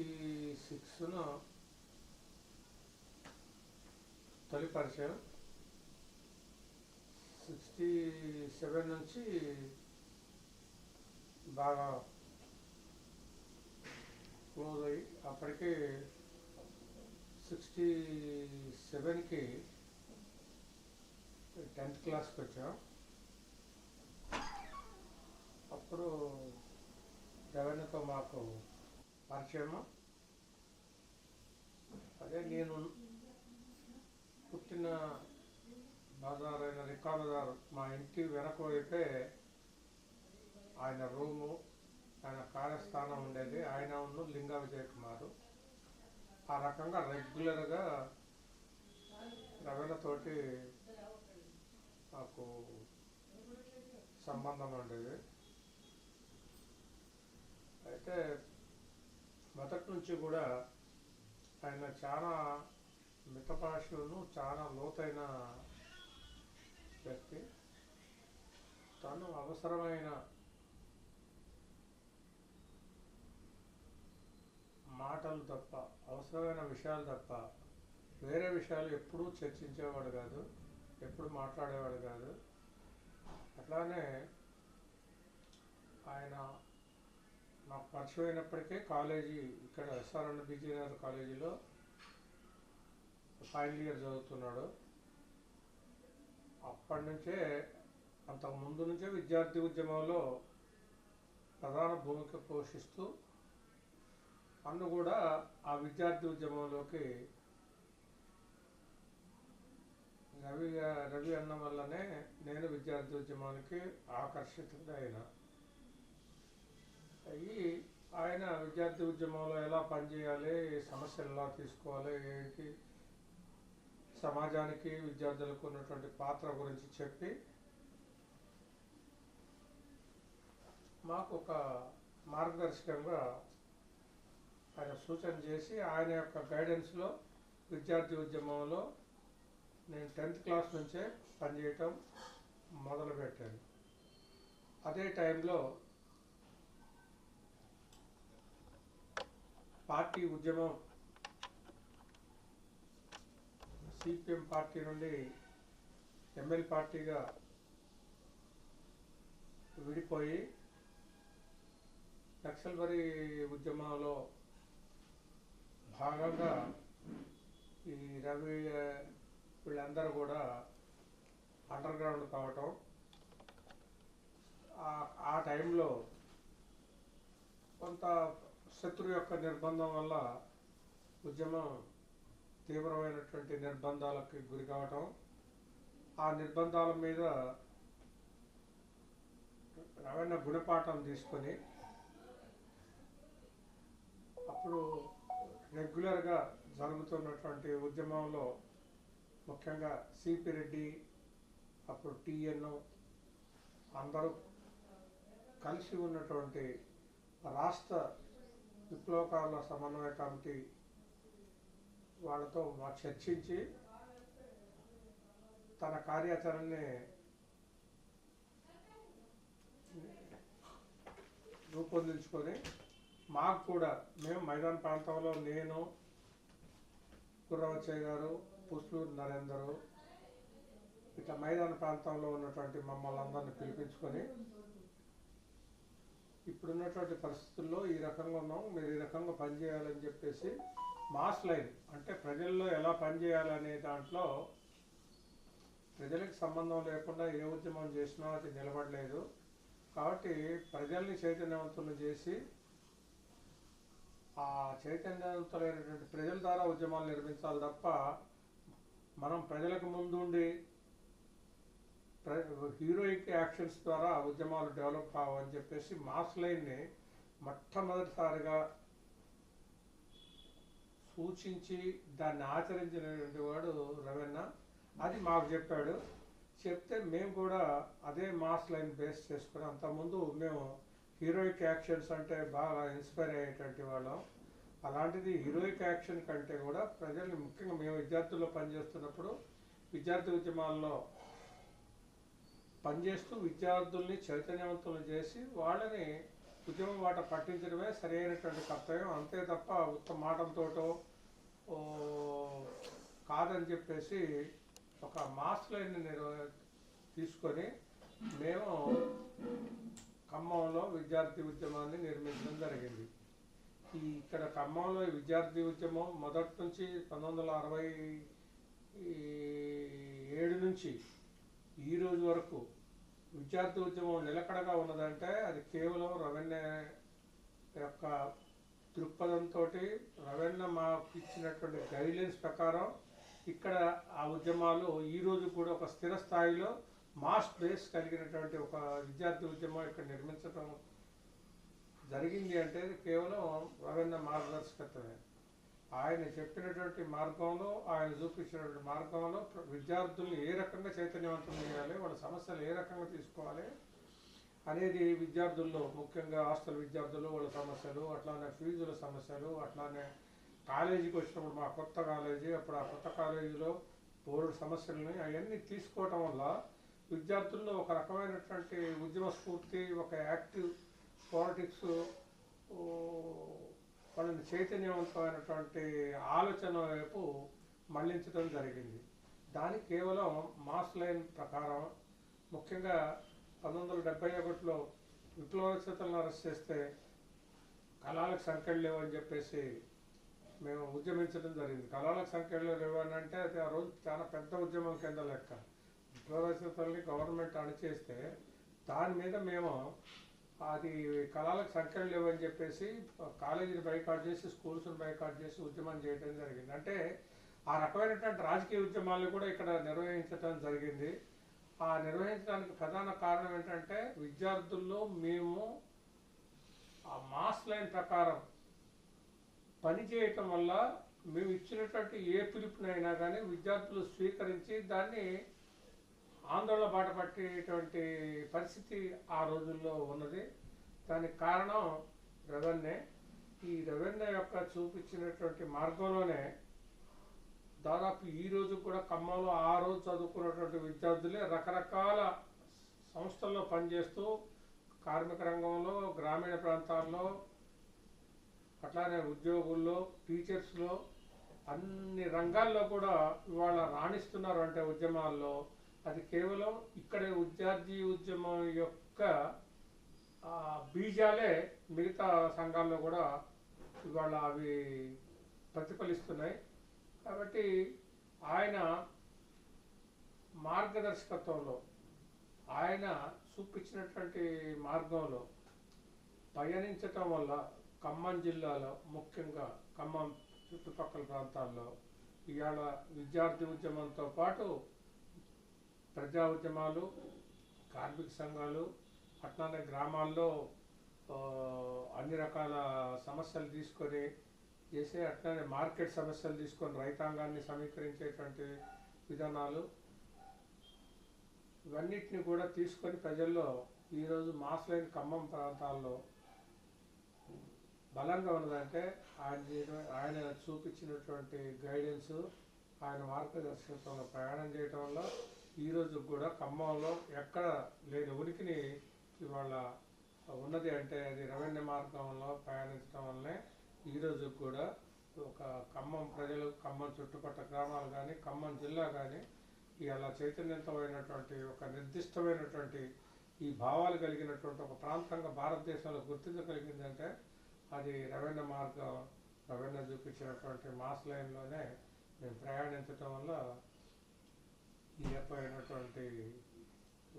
Sixty సిక్స్న తొలి పరిచయం. Sixty seven నుంచి బాగా క్లోజ్ అయ్యి అప్పటికే సిక్స్టీ సెవెన్కి టెన్త్ క్లాస్కి వచ్చాం. అప్పుడు జగన్తో మాకు పరిచయము? అదే నేను పుట్టిన బజార్ అయిన రికార్డుదారు మా ఇంటి వెనక వైపే ఆయన రూము ఆయన కార్యస్థానం ఉండేది. ఆయన ఉన్న లింగా విజయ్ కుమారు. ఆ రకంగా రెగ్యులర్గా రవీణతోటి మాకు సంబంధం ఉండేది. అయితే మొదటి నుంచి కూడా ఆయన చాలా మితపాషులను చాలా లోతైన వ్యక్తి. తను అవసరమైన మాటలు తప్ప అవసరమైన విషయాలు తప్ప వేరే విషయాలు ఎప్పుడూ చర్చించేవాడు కాదు ఎప్పుడు మాట్లాడేవాడు కాదు. అట్లానే ఆయన నాకు పరిచయం అయినప్పటికే కాలేజీ ఇక్కడ ఎస్ఆర్ఎన్ బీజీనగర్ కాలేజీలో ఫైనల్ ఇయర్ చదువుతున్నాడు. అప్పటి నుంచే అంతకు ముందు నుంచే విద్యార్థి ఉద్యమంలో ప్రధాన భూమిక పోషిస్తూ అన్ను కూడా ఆ విద్యార్థి ఉద్యమంలోకి రవి రవి అన్న వల్లనే నేను విద్యార్థి ఉద్యమానికి ఆకర్షితుడైనా అయ్యి ఆయన విద్యార్థి ఉద్యమంలో ఎలా పనిచేయాలి సమస్యలు ఎలా తీసుకోవాలి ఏంటి సమాజానికి విద్యార్థులకు ఉన్నటువంటి పాత్ర గురించి చెప్పి మాకు ఒక మార్గదర్శకంగా ఆయన సూచన చేసి ఆయన యొక్క గైడెన్స్లో విద్యార్థి ఉద్యమంలో నేను టెన్త్ క్లాస్ నుంచే పనిచేయటం మొదలుపెట్టాను. అదే టైంలో పార్టీ ఉద్యమం సిపిఎం పార్టీ నుండి ఎంఎల్ పార్టీగా విడిపోయి నక్సల్బరీ ఉద్యమంలో భాగంగా ఈ రవి వీళ్ళందరూ కూడా అండర్ గ్రౌండ్ కావటం ఆ టైంలో కొంత శత్రు యొక్క నిర్బంధం వల్ల ఉద్యమం తీవ్రమైనటువంటి నిర్బంధాలకి గురి కావటం ఆ నిర్బంధాల మీద రవణ గుణపాఠం తీసుకొని అప్పుడు రెగ్యులర్గా జరుగుతున్నటువంటి ఉద్యమంలో ముఖ్యంగా సిపి రెడ్డి అప్పుడు టిఎన్ అందరూ కలిసి ఉన్నటువంటి రాష్ట్ర విప్లవకారుల సమన్వయ కమిటీ వాళ్ళతో మా చర్చించి తన కార్యాచరణని రూపొందించుకొని మాకు కూడా మేము మైదాన్ ప్రాంతంలో నేను కుర్రవచ్చయ్య గారు పుస్లూరు నరేందరు ఇట్లా మైదాన ప్రాంతంలో ఉన్నటువంటి మమ్మల్ని అందరిని పిలిపించుకొని ఇప్పుడున్నటువంటి పరిస్థితుల్లో ఈ రకంగా ఉన్నాం మీరు ఈ రకంగా పనిచేయాలని చెప్పేసి మాస్ లైన్ అంటే ప్రజల్లో ఎలా పనిచేయాలనే దాంట్లో ప్రజలకు సంబంధం లేకుండా ఏ ఉద్యమం చేసినా అది నిలబడలేదు. కాబట్టి ప్రజల్ని చైతన్యవంతులు చేసి ఆ చైతన్యవంతులైనటువంటి ప్రజల ద్వారా ఉద్యమాలు నిర్మించాలి తప్ప మనం ప్రజలకు ముందుండి హీరోయిక్ యాక్షన్స్ ద్వారా ఉద్యమాలు డెవలప్ కావని చెప్పేసి మాస్ లైన్ని మొట్టమొదటిసారిగా సూచించి దాన్ని ఆచరించినటువంటి వాడు రవెన్న అది మాకు చెప్పాడు. చెప్తే మేము కూడా అదే మాస్ లైన్ బేస్ చేసుకుని అంతకుముందు మేము హీరోయిక్ యాక్షన్స్ అంటే బాగా ఇన్స్పైర్ అయ్యేటువంటి వాళ్ళం. అలాంటిది హీరోయిక్ యాక్షన్ కంటే కూడా ప్రజల్ని ముఖ్యంగా మేము విద్యార్థుల్లో పనిచేస్తున్నప్పుడు విద్యార్థి ఉద్యమాల్లో పనిచేస్తూ విద్యార్థుల్ని చైతన్యవంతులు చేసి వాళ్ళని ఉద్యమం వాట పట్టించడమే సరైనటువంటి కర్తవ్యం. అంతే తప్ప ఉత్తమ మాటలతోటో కాదని చెప్పేసి ఒక మాస్ లైన్ తీసుకొని మేము ఖమ్మంలో విద్యార్థి ఉద్యమాన్ని నిర్మించడం జరిగింది. ఈ ఇక్కడ ఖమ్మంలో విద్యార్థి ఉద్యమం మొదటి నుంచి పంతొమ్మిది వందల అరవై ఏడు నుంచి ఈ రోజు వరకు విద్యార్థి ఉద్యమం నిలకడగా ఉన్నదంటే అది కేవలం రవెన్న యొక్క దృక్పథంతో రవెన్న మాకు ఇచ్చినటువంటి గైడ్లైన్స్ ప్రకారం ఇక్కడ ఆ ఉద్యమాలు ఈ రోజు కూడా ఒక స్థిర స్థాయిలో మాస్ బేస్ కలిగినటువంటి ఒక విద్యార్థి ఉద్యమం ఇక్కడ నిర్మించడం జరిగింది అంటే కేవలం రవీంద్ర మార్గదర్శకత్వమే. ఆయన చెప్పినటువంటి మార్గంలో ఆయన చూపించినటువంటి మార్గంలో విద్యార్థుల్ని ఏ రకంగా చైతన్యవంతం చేయాలి వాళ్ళ సమస్యలు ఏ రకంగా తీసుకోవాలి అనేది విద్యార్థుల్లో ముఖ్యంగా హాస్టల్ విద్యార్థులు వాళ్ళ సమస్యలు అట్లానే ఫీజుల సమస్యలు అట్లానే కాలేజీకి వచ్చినప్పుడు మా కొత్త కాలేజీ అప్పుడు ఆ కొత్త కాలేజీలో బోర్డు సమస్యలని అవన్నీ తీసుకోవటం వల్ల విద్యార్థుల్లో ఒక రకమైనటువంటి ఉద్యమ స్ఫూర్తి ఒక యాక్టివ్ పాలిటిక్స్ వాళ్ళని చైతన్యవంతమైనటువంటి ఆలోచన వైపు మళ్ళించడం జరిగింది. దానికి కేవలం మాస్ లైన్ ప్రకారం ముఖ్యంగా పంతొమ్మిది వందల డెబ్బై ఒకటిలో విప్లవోత్సతలను అరెస్ట్ చేస్తే కళాలకు సంఖ్యలు లేవు అని చెప్పేసి మేము ఉద్యమించడం జరిగింది. కళాలకు సంఖ్యలు లేవు అని అంటే అది ఆ రోజు చాలా పెద్ద ఉద్యమం కింద లెక్క. విప్లవోత్సతల్ని గవర్నమెంట్ అణిచేస్తే దాని మీద మేము అది కళాలకు సంఖ్యలు లేవని చెప్పేసి కాలేజీని బైకాట్ చేసి స్కూల్స్ని బైకాట్ చేసి ఉద్యమం చేయడం జరిగింది. అంటే ఆ రకమైనటువంటి రాజకీయ ఉద్యమాలు కూడా ఇక్కడ నిర్వహించడం జరిగింది. ఆ నిర్వహించడానికి ప్రధాన కారణం ఏంటంటే విద్యార్థుల్లో మేము ఆ మాస్ లైన్ ప్రకారం పని చేయటం వల్ల మేము ఇచ్చినటువంటి ఏ పిలుపునైనా కానీ విద్యార్థులు స్వీకరించి దాన్ని ఆందోళన బాట పట్టేటువంటి పరిస్థితి ఆ రోజుల్లో ఉన్నది. దానికి కారణం రెవెన్యూ. ఈ రెవెన్యూ యొక్క చూపించినటువంటి మార్గంలోనే దాదాపు ఈ రోజు కూడా ఖమ్మంలో ఆ రోజు చదువుకున్నటువంటి విద్యార్థులే రకరకాల సంస్థల్లో పనిచేస్తూ కార్మిక రంగంలో గ్రామీణ ప్రాంతాల్లో అట్లానే ఉద్యోగుల్లో టీచర్స్లో అన్ని రంగాల్లో కూడా ఇవాళ రాణిస్తున్నారు అంటే ఉద్యమాల్లో అది కేవలం ఇక్కడ విద్యార్థి ఉద్యమం యొక్క బీజాలే మిగతా సంఘాల్లో కూడా ఇవాళ అవి ప్రతిఫలిస్తున్నాయి. కాబట్టి ఆయన మార్గదర్శకత్వంలో ఆయన చూపించినటువంటి మార్గంలో పయనించటం వల్ల ఖమ్మం జిల్లాలో ముఖ్యంగా ఖమ్మం చుట్టుపక్కల ప్రాంతాల్లో ఇవాళ విద్యార్థి ఉద్యమంతో పాటు ప్రజా ఉద్యమాలు కార్మిక సంఘాలు అట్లానే గ్రామాల్లో అన్ని రకాల సమస్యలు తీసుకొని చేసే అట్లానే మార్కెట్ సమస్యలు తీసుకొని రైతాంగాన్ని సమీకరించేటువంటి విధానాలు. ఇవన్నిటిని కూడా తీసుకొని ప్రజల్లో ఈరోజు మాస్లైన ఖమ్మం ప్రాంతాల్లో బలంగా ఉన్నదంటే ఆయన ఆయన చూపించినటువంటి గైడెన్స్ ఆయన మార్గదర్శకత్వంలో ప్రయాణం చేయటం ఈరోజు ఈ కూడా ఖమ్మంలో ఎక్కడ లేని ఉనికిని ఇవాళ ఉన్నది అంటే అది రెవెన్యూ మార్గంలో ప్రయాణించడం వల్లనే ఈ కూడా ఒక ఖమ్మం ప్రజలు ఖమ్మం చుట్టుపక్కల గ్రామాలు కానీ ఖమ్మం జిల్లా కానీ ఇలా చైతన్యవంతమైనటువంటి ఒక నిర్దిష్టమైనటువంటి ఈ భావాలు కలిగినటువంటి ఒక ప్రాంతంగా భారతదేశంలో గుర్తించగలిగిందంటే అది రెవెన్యూ మార్గం రెవెన్యూ చూపించినటువంటి మాస్ లైన్లోనే మేము ప్రయాణించడం వల్ల ఈ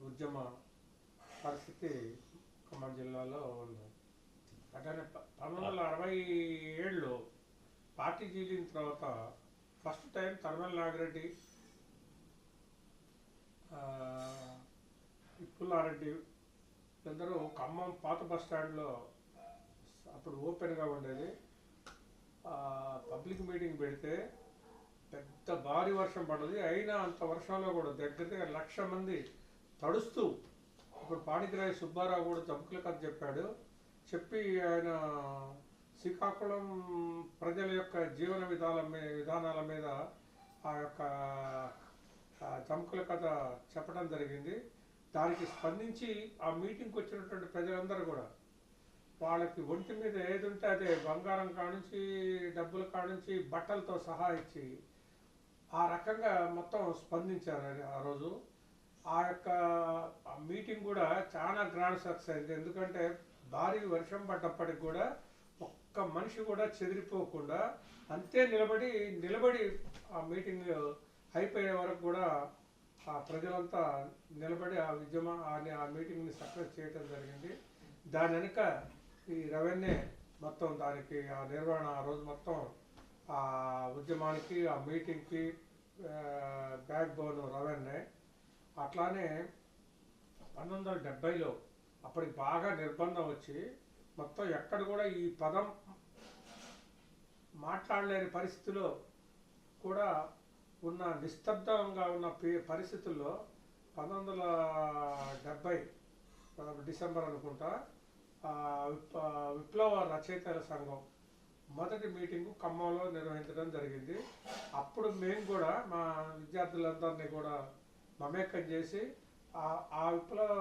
ఉద్యమ పరిస్థితి ఖమ్మం జిల్లాలో ఉంది. అట్లనే పంతొమ్మిది వందల అరవై ఏళ్ళు పార్టీ చీలిన తర్వాత ఫస్ట్ టైం తరమల నాగిరెడ్డి ఆ, పుల్లారెడ్డి అందరూ ఖమ్మం పాత బస్ స్టాండ్లో అప్పుడు ఓపెన్గా ఉండేది. పబ్లిక్ మీటింగ్ పెడితే పెద్ద భారీ వర్షం పడ్డది. అయినా అంత వర్షంలో కూడా దగ్గర దగ్గర లక్ష మంది తడుస్తూ ఇప్పుడు పాణిగ్రాయి సుబ్బారావు కూడా జంకుల కథ చెప్పాడు. చెప్పి ఆయన శ్రీకాకుళం ప్రజల యొక్క జీవన విధాల విధానాల మీద ఆ యొక్క ఆ కథ చెప్పడం జరిగింది. దానికి స్పందించి ఆ మీటింగ్కి వచ్చినటువంటి ప్రజలందరూ కూడా వాళ్ళకి ఒంటి మీద ఏది ఉంటే అదే బంగారం కానుంచి డబ్బుల కానుంచి బట్టలతో సహా ఇచ్చి ఆ రకంగా మొత్తం స్పందించారు ఆ రోజు. ఆ యొక్క ఆ మీటింగ్ కూడా చాలా గ్రాండ్ సక్సెస్ అయింది. ఎందుకంటే భారీ వర్షం పడ్డప్పటికి కూడా ఒక్క మనిషి కూడా చెదిరిపోకుండా అంతే నిలబడి నిలబడి ఆ మీటింగ్ అయిపోయే వరకు కూడా ఆ ప్రజలంతా నిలబడి ఆ ఉద్యమ ఆ- ఆ మీటింగ్ని సక్సెస్ చేయటం జరిగింది. దాని వెనుక ఈ రెవెన్యూ మొత్తం దానికి ఆ నిర్వహణ ఆ రోజు మొత్తం ఆ ఉద్యమానికి ఆ మీటింగ్కి బ్యాక్ బోన్ రెవెన్యూ అట్లానే పంతొమ్మిది వందల డెబ్బైలో అప్పటికి బాగా నిర్బంధం వచ్చి మొత్తం ఎక్కడ కూడా ఈ పదం మాట్లాడలేని పరిస్థితిలో కూడా ఉన్న నిస్తబ్దంగా ఉన్న పే- పరిస్థితుల్లో పంతొమ్మిది వందల డెబ్బై డిసెంబర్ అనుకుంటా విప్- విప్లవ రచయితల సంఘం మొదటి మీటింగు ఖమ్మంలో నిర్వహించడం జరిగింది. అప్పుడు మేము కూడా మా విద్యార్థులందరినీ కూడా మమేకం చేసి ఆ ఆ విప్లవ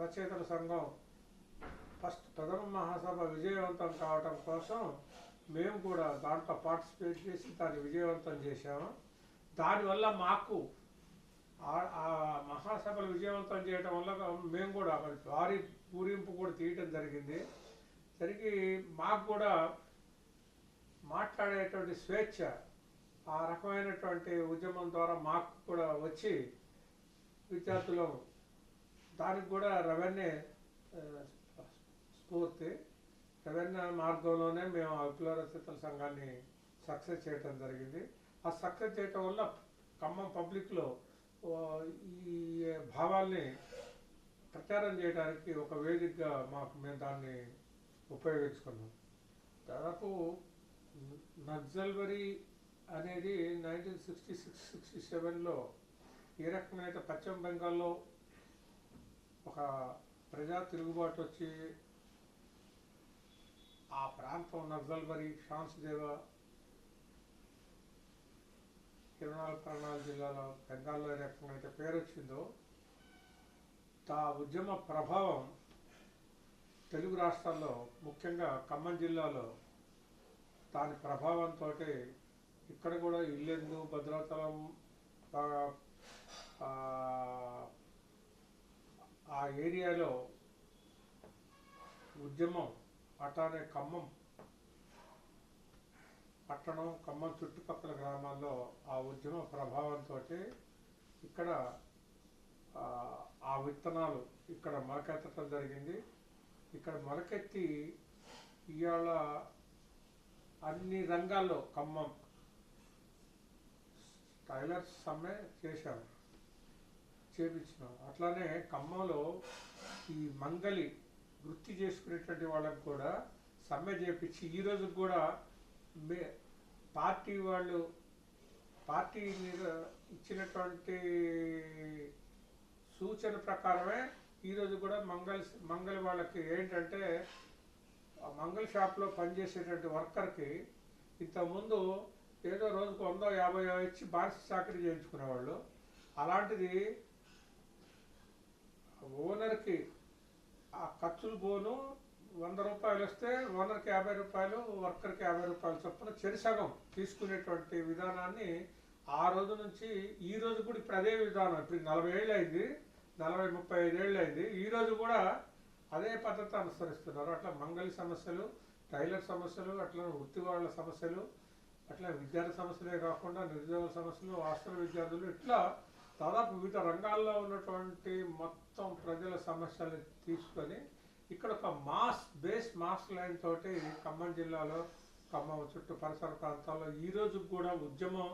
రచయితల సంఘం ఫస్ట్ ప్రథమ మహాసభ విజయవంతం కావటం కోసం మేము కూడా దాంట్లో పార్టిసిపేట్ చేసి దాన్ని విజయవంతం చేశాము దానివల్ల మాకు ఆ- మహాసభలు విజయవంతం చేయడం వల్ల మేము కూడా భారీ పూరింపు కూడా తీయటం జరిగింది. జరిగి మాకు కూడా మాట్లాడేటువంటి స్వేచ్ఛ ఆ రకమైనటువంటి ఉద్యమం ద్వారా మాకు కూడా వచ్చి విద్యార్థులు దానికి కూడా రెవెన్యూ స్ఫూర్తి. రెవెన్యూ మార్గంలోనే మేము ఆ సంఘాన్ని సక్సెస్ చేయటం జరిగింది. ఆ సక్సెస్ చేయటం వల్ల ఖమ్మం పబ్లిక్లో ఈ భావాల్ని ప్రచారం చేయడానికి ఒక వేదికగా మాకు మేము దాన్ని ఉపయోగించుకున్నాం. దాదాపు నక్సల్బరీ అనేది నైన్టీన్ సిక్స్టీ సిక్స్ సిక్స్టీ సెవెన్లో ఏ రకమైన పశ్చిమ బెంగాల్లో ఒక ప్రజా తిరుగుబాటు వచ్చి ఆ ప్రాంతం నక్సల్బరి షాన్స్దేవ తిరునాల్ కర్నాల్ జిల్లాలో బెంగాల్లో ఏ రకమైన అయితే పేరు వచ్చిందో ఆ ఉద్యమ ప్రభావం తెలుగు రాష్ట్రాల్లో ముఖ్యంగా ఖమ్మం జిల్లాలో దాని ప్రభావంతో ఇక్కడ కూడా ఇల్లెందు భద్రాచలం ఆ, ఏరియాలో ఉద్యమం అటానే ఖమ్మం పట్టణం ఖమ్మం చుట్టుపక్కల గ్రామాల్లో ఆ ఉద్యమ ప్రభావంతో ఇక్కడ ఆ, ఆ విత్తనాలు ఇక్కడ మొలకెత్తడం జరిగింది. ఇక్కడ మొలకెత్తి ఇవాళ అన్ని రంగాల్లో ఖమ్మం. టైలర్స్ సమ్మె చేశాం చేపించినాం. అట్లానే ఖమ్మంలో ఈ మంగలి వృత్తి చేసుకునేటువంటి వాళ్ళకు కూడా సమ్మె చేపించి ఈ రోజు కూడా మే పార్టీ వాళ్ళు పార్టీ మీద ఇచ్చినటువంటి సూచన ప్రకారమే ఈరోజు కూడా మంగళ మంగళ వాళ్ళకి ఏంటంటే ఆ మంగళ షాప్లో పనిచేసేటువంటి వర్కర్కి ఇంతకుముందు ఏదో రోజుకు వందో యాభై ఇచ్చి బానిస చాకరీ చేయించుకునేవాళ్ళు. అలాంటిది ఓనర్కి ఆ ఖర్చులు పోను వంద రూపాయలు వస్తే ఓనర్కి యాభై రూపాయలు వర్కర్కి యాభై రూపాయలు చొప్పున చెరిసగం తీసుకునేటువంటి విధానాన్ని ఆ రోజు నుంచి ఈ రోజు కూడా ఇప్పుడు అదే విధానం. ఇప్పుడు నలభై ఏళ్ళు అయింది నలభై ముప్పై ఐదు అయింది. ఈ రోజు కూడా అదే పద్ధతి అనుసరిస్తున్నారు. అట్లా మంగళి సమస్యలు టైలర్ సమస్యలు అట్లా వృత్తి వాళ్ళ సమస్యలు అట్లా విద్యార్థి సమస్యలే కాకుండా నిరుద్యోగ సమస్యలు హాస్టల్ విద్యార్థులు ఇట్లా దాదాపు వివిధ రంగాల్లో ఉన్నటువంటి మొత్తం ప్రజల సమస్యలు తీసుకొని ఇక్కడ ఒక మాస్ బేస్ మాస్ లైన్ తోటి ఖమ్మం జిల్లాలో ఖమ్మం చుట్టూ పరిసర ప్రాంతాల్లో ఈ రోజు కూడా ఉద్యమం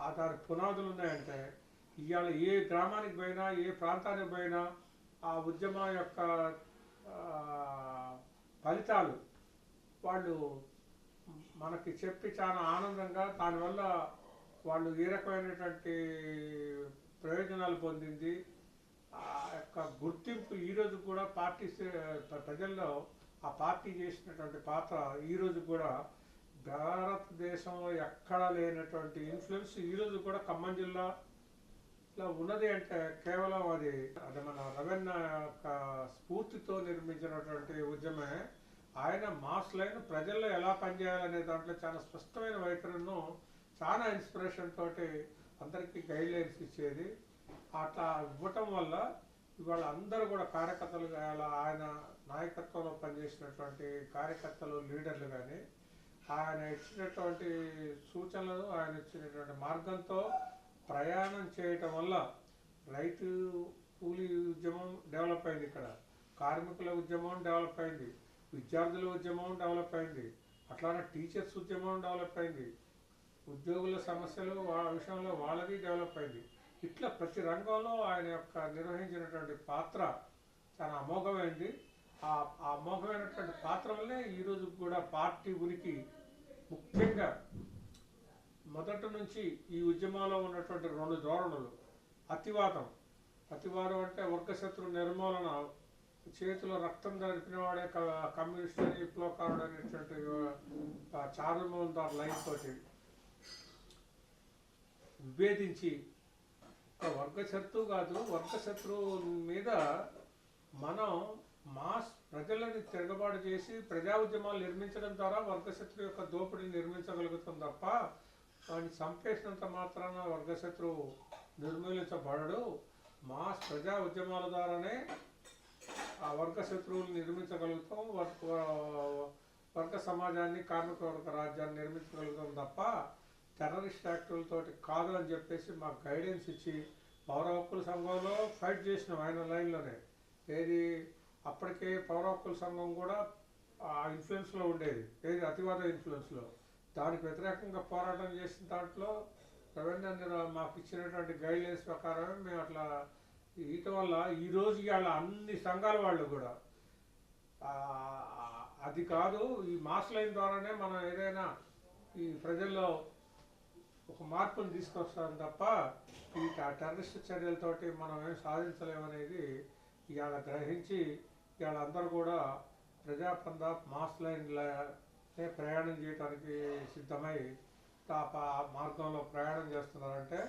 ఆధార పునాదులు ఉన్నాయంటే ఇవాళ ఏ గ్రామానికి పోయినా ఏ ప్రాంతానికి పోయినా ఆ ఉద్యమం యొక్క ఫలితాలు. వాళ్ళు మనకి చెప్పి చాలా ఆనందంగా దానివల్ల వాళ్ళు ఏ రకమైనటువంటి ప్రయోజనాలు పొందింది? ఆ యొక్క గుర్తింపు ఈరోజు కూడా పార్టీ ప్రజల్లో ఆ పార్టీ చేసినటువంటి పాత్ర ఈరోజు కూడా భారతదేశంలో ఎక్కడా లేనటువంటి ఇన్ఫ్లుయెన్స్ ఈరోజు కూడా ఖమ్మం జిల్లా ఇట్లా ఉన్నది అంటే కేవలం అది అది మన రవెన్న యొక్క స్ఫూర్తితో నిర్మించినటువంటి ఉద్యమే. ఆయన మాస్ లైన్ ప్రజల్లో ఎలా పనిచేయాలనే దాంట్లో చాలా స్పష్టమైన వైఖరిను చాలా ఇన్స్పిరేషన్ తోటి అందరికీ గైడ్ లైన్స్ ఇచ్చేది. అట్లా ఇవ్వటం వల్ల ఇవాళ అందరూ కూడా కార్యకర్తలు అలా ఆయన నాయకత్వంలో పనిచేసినటువంటి కార్యకర్తలు లీడర్లు కానీ ఆయన ఇచ్చినటువంటి సూచనలు ఆయన ఇచ్చినటువంటి మార్గంతో ప్రయాణం చేయటం వల్ల రైతు కూలీ ఉద్యమం డెవలప్ అయింది ఇక్కడ. కార్మికుల ఉద్యమం డెవలప్ అయింది. విద్యార్థుల ఉద్యమం డెవలప్ అయింది. అట్లానే టీచర్స్ ఉద్యమం డెవలప్ అయింది. ఉద్యోగుల సమస్యలు ఆ విషయంలో వాళ్ళది డెవలప్ అయింది. ఇట్లా ప్రతి రంగంలో ఆయన యొక్క నిర్వహించినటువంటి పాత్ర చాలా అమోఘమైంది. ఆ అమోఘమైనటువంటి పాత్ర వల్లే ఈరోజు కూడా పార్టీ ఉనికి ముఖ్యంగా మొదటి నుంచి ఈ ఉద్యమంలో ఉన్నటువంటి రెండు ధోరణులు. అతివాదం. అతివాదం అంటే వర్గశత్రు నిర్మూలన. చేతిలో రక్తం దరిపిన వాడే క- కమ్యూనిస్ట్ అని విప్లవకారుడు అనేటువంటి ఆ, చారుమోహన్ దార్ లైన్ తోటి విభేదించి ఒక వర్గశత్రువు కాదు వర్గశత్రువు మీద మనం మాస్ ప్రజలని తిరగబాటు చేసి ప్రజా ఉద్యమాలు నిర్మించడం ద్వారా వర్గశత్రు యొక్క దోపిడీని నిర్మించగలుగుతాం తప్ప వాడిని చంపేసినంత మాత్రాన వర్గశత్రువు నిర్మూలించబడడు. మా ప్రజా ఉద్యమాల ద్వారానే ఆ వర్గ శత్రువులు నిర్మించగలుగుతాం వర్గ వర్గ సమాజాన్ని కార్మిక వర్గ రాజ్యాన్ని నిర్మించగలుగుతాం తప్ప టెర్రరిస్ట్ యాక్టులతోటి కాదు అని చెప్పేసి మాకు గైడెన్స్ ఇచ్చి పౌర హక్కుల సంఘంలో ఫైట్ చేసినాం ఆయన లైన్లోనే. ఏది అప్పటికే పౌర హక్కుల సంఘం కూడా ఆ ఇన్ఫ్లుయెన్స్లో ఉండేది. ఏది అతివాద ఇన్ఫ్లుయెన్స్లో. దానికి వ్యతిరేకంగా పోరాటం చేసిన దాంట్లో రవీంద్ర మాకు ఇచ్చినటువంటి గైడ్లైన్స్ ప్రకారమే మేము అట్లా వీటి వల్ల ఈ రోజు ఇవాళ అన్ని సంఘాల వాళ్ళు కూడా అది కాదు ఈ మాస్ లైన్ ద్వారానే మనం ఏదైనా ఈ ప్రజల్లో ఒక మార్పును తీసుకొస్తాం తప్ప ఈ టెర్రరిస్ట్ చర్యలతోటి మనం ఏం సాధించలేమనేది ఇవాళ గ్రహించి ఇవాళ అందరూ కూడా ప్రజాపంద మాస్ లైన్ ప్రయాణం చేయడానికి సిద్ధమై ఆ మార్గంలో ప్రయాణం చేస్తున్నారంటే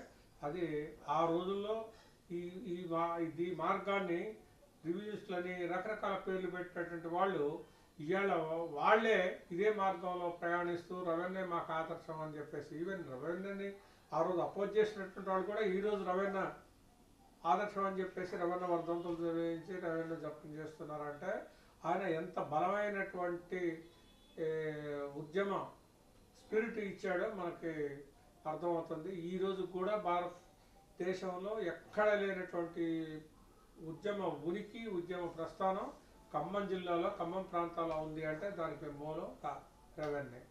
అది ఆ రోజుల్లో ఈ ఈ మా- ఈ మార్గాన్ని రివ్యూస్లని రకరకాల పేర్లు పెట్టినటువంటి వాళ్ళు ఇవాళ వాళ్ళే ఇదే మార్గంలో ప్రయాణిస్తూ రవీంద్ర మాకు ఆదర్శం అని చెప్పేసి ఈవెన్ రవీంద్రని ఆ రోజు అపోజ్ చేసినటువంటి వాళ్ళు కూడా ఈరోజు రోజు ఆదర్శం అని చెప్పేసి రవణ వర్ధంతులు నిర్వహించి రవీంద్ర జపం చేస్తున్నారంటే ఆయన ఎంత బలమైనటువంటి ఉద్యమ స్పిరిట్ ఇచ్చాడో మనకి అర్థమవుతుంది. ఈరోజు కూడా భారతదేశంలో ఎక్కడ లేనటువంటి ఉద్యమ ఉనికి ఉద్యమ ప్రస్థానం ఖమ్మం జిల్లాలో ఖమ్మం ప్రాంతాల్లో ఉంది అంటే దానికి మూలం కా- రెవెన్యూ